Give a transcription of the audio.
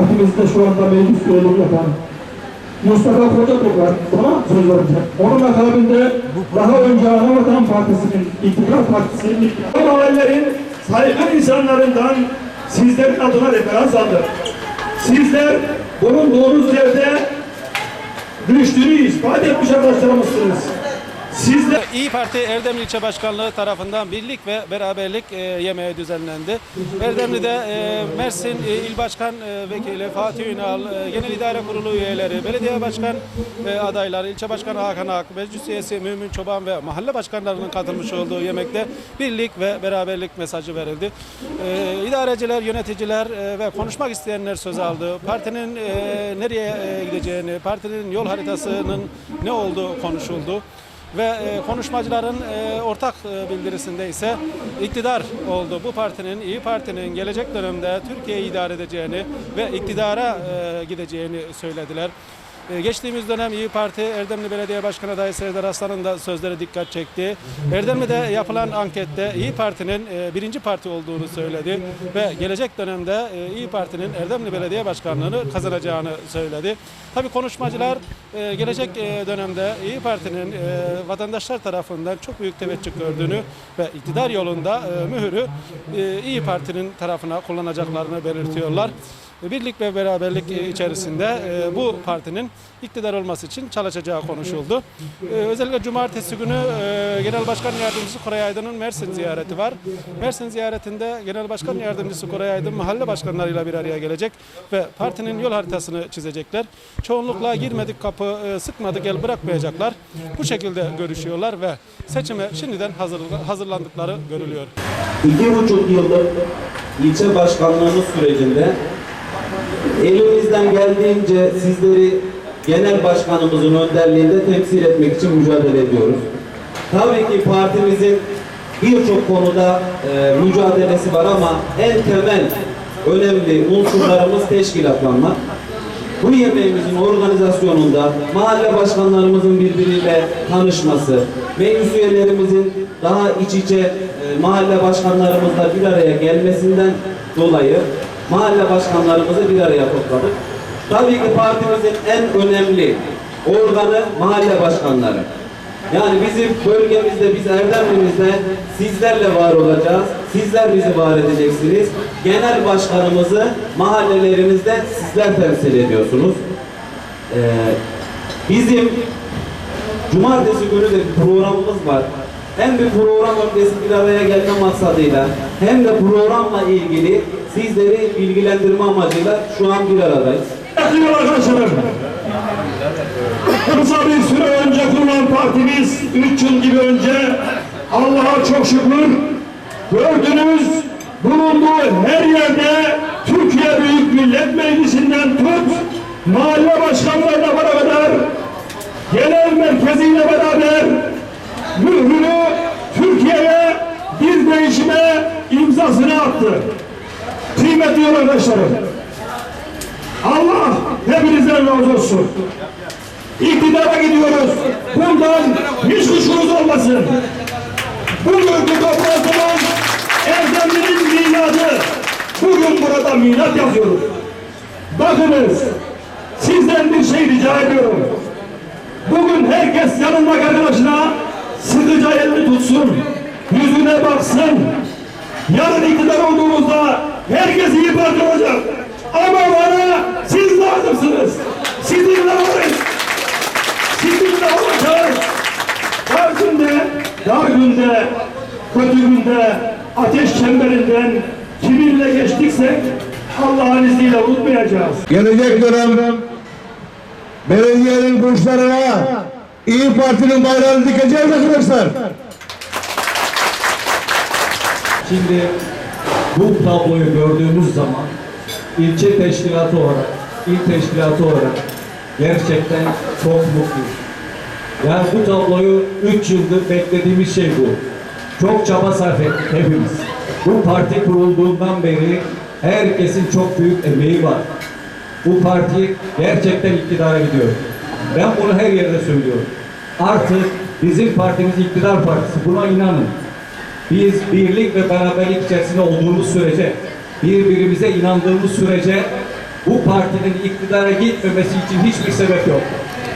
partimizde şu anda meclis üyeliği yapan Mustafa Kocatürk var. Ona söz vereceğim. Onun akabinde daha önce Anavatan Partisi'nin, İktidar Partisi'nin bu mahallerin saygın insanlarından sizlerin adına referans aldı. Sizler bulunduğunuz yerde rüştünü ispat etmiş arkadaşlarımızsınız. Sizler İyi Parti Erdemli İlçe Başkanlığı tarafından birlik ve beraberlik e, yemeği düzenlendi. Erdemli'de e, Mersin e, İl Başkan e, Vekili Fatih Ünal, e, Genel İdare Kurulu üyeleri, belediye başkan e, adayları, ilçe başkanı Hakan Ak, meclis üyesi Mümin Çoban ve mahalle başkanlarının katılmış olduğu yemekte birlik ve beraberlik mesajı verildi. E, idareciler, yöneticiler e, ve konuşmak isteyenler söz aldı. Partinin e, nereye e, gideceğini, partinin yol haritasının ne olduğu konuşuldu ve e, konuşmacıların e, ortak e, bildirisinde ise iktidar oldu. Bu partinin, İyi Parti'nin gelecek dönemde Türkiye'yi idare edeceğini ve iktidara gideceğini söylediler. E, Geçtiğimiz dönem İyi Parti Erdemli Belediye Başkanı adayı Serdar Aslan'ın da sözleri dikkat çekti. Erdemli'de yapılan ankette İyi Parti'nin e, birinci parti olduğunu söyledi ve gelecek dönemde e, İyi Parti'nin Erdemli Belediye Başkanlığı'nı kazanacağını söyledi. Tabii konuşmacılar e, gelecek dönemde İyi Parti'nin vatandaşlar tarafından çok büyük teveccüh gördüğünü ve iktidar yolunda mühürü İyi Parti'nin tarafına kullanacaklarını belirtiyorlar. Birlik ve beraberlik e, içerisinde e, bu partinin iktidar olması için çalışacağı konuşuldu. E, Özellikle cumartesi günü Genel Başkan Yardımcısı Koray Aydın'ın Mersin ziyareti var. Mersin ziyaretinde Genel Başkan Yardımcısı Koray Aydın mahalle başkanlarıyla bir araya gelecek ve partinin yol haritasını çizecekler. Çoğunlukla girmedik kapı, sıkmadık el bırakmayacaklar. Bu şekilde görüşüyorlar ve seçime şimdiden hazır, hazırlandıkları görülüyor. İki buçuk yıllık ilçe başkanlığımız sürecinde elimizden geldiğince sizleri genel başkanımızın önderliğinde temsil etmek için mücadele ediyoruz. Tabii ki partimizin birçok konuda e, mücadelesi var ama en temel önemli unsurlarımız teşkilatlanma. Bu yemeğimizin organizasyonunda mahalle başkanlarımızın birbiriyle tanışması, meclis üyelerimizin daha iç içe e, mahalle başkanlarımızla bir araya gelmesinden dolayı mahalle başkanlarımızı bir araya topladık. Tabii ki partimizin en önemli organı mahalle başkanları. Yani bizim bölgemizde, biz Erdemli'mizde sizlerle var olacağız. Sizler bizi var edeceksiniz. Genel başkanımızı mahallelerimizde sizler temsil ediyorsunuz. Ee, bizim cumartesi günü de bir programımız var. Hem bir program öncesi bir araya gelme maksadıyla hem de programla ilgili sizleri bilgilendirme amacıyla şu an bir aradayız. Değerli arkadaşlarım, kısa bir süre önce kurulan partimiz 3 yıl gibi önce Allah'a çok şükür gördünüz bulunduğu her yerde Türkiye Büyük Millet Meclisi'nden tut mahalle başkanlarına beraber genel merkeziyle beraber mührünü Türkiye'ye bir değişime imzasını attı. Kıymetli arkadaşlarım, Allah hepinizden razı olsun. İktidara gidiyoruz. Bundan hiç kuşkunuz olmasın. Bugünkü toplantımız Erdemli'nin miladı. Bugün burada milat yazıyoruz. Bakınız, sizden bir şey rica ediyorum. Bugün herkes yanındaki arkadaşına sıkıca elini tutsun. Yüzüne baksın. Yarın iktidar olduğumuzda olacak. Ama bana siz lazımsınız. Sizinle varız. Sizinle olacağız. Her günde, dar günde, kötü günde, ateş çemberinden kiminle geçtiksek Allah'ın izniyle unutmayacağız. Gelecek dönem belediyenin burçlarına İyi Parti'nin bayrağını dikeceğiz arkadaşlar. Şimdi bu tabloyu gördüğümüz zaman ilçe teşkilatı olarak, il teşkilatı olarak gerçekten çok mutluyuz. Yani bu tabloyu 3 yıldır beklediğimiz şey bu. Çok çaba sarf ettik hepimiz. Bu parti kurulduğundan beri herkesin çok büyük emeği var. Bu parti gerçekten iktidara gidiyor. Ben bunu her yerde söylüyorum. Artık bizim partimiz iktidar partisi. Buna inanın. Biz birlik ve beraberlik içerisinde olduğumuz sürece, birbirimize inandığımız sürece bu partinin iktidara gitmemesi için hiçbir sebep yok.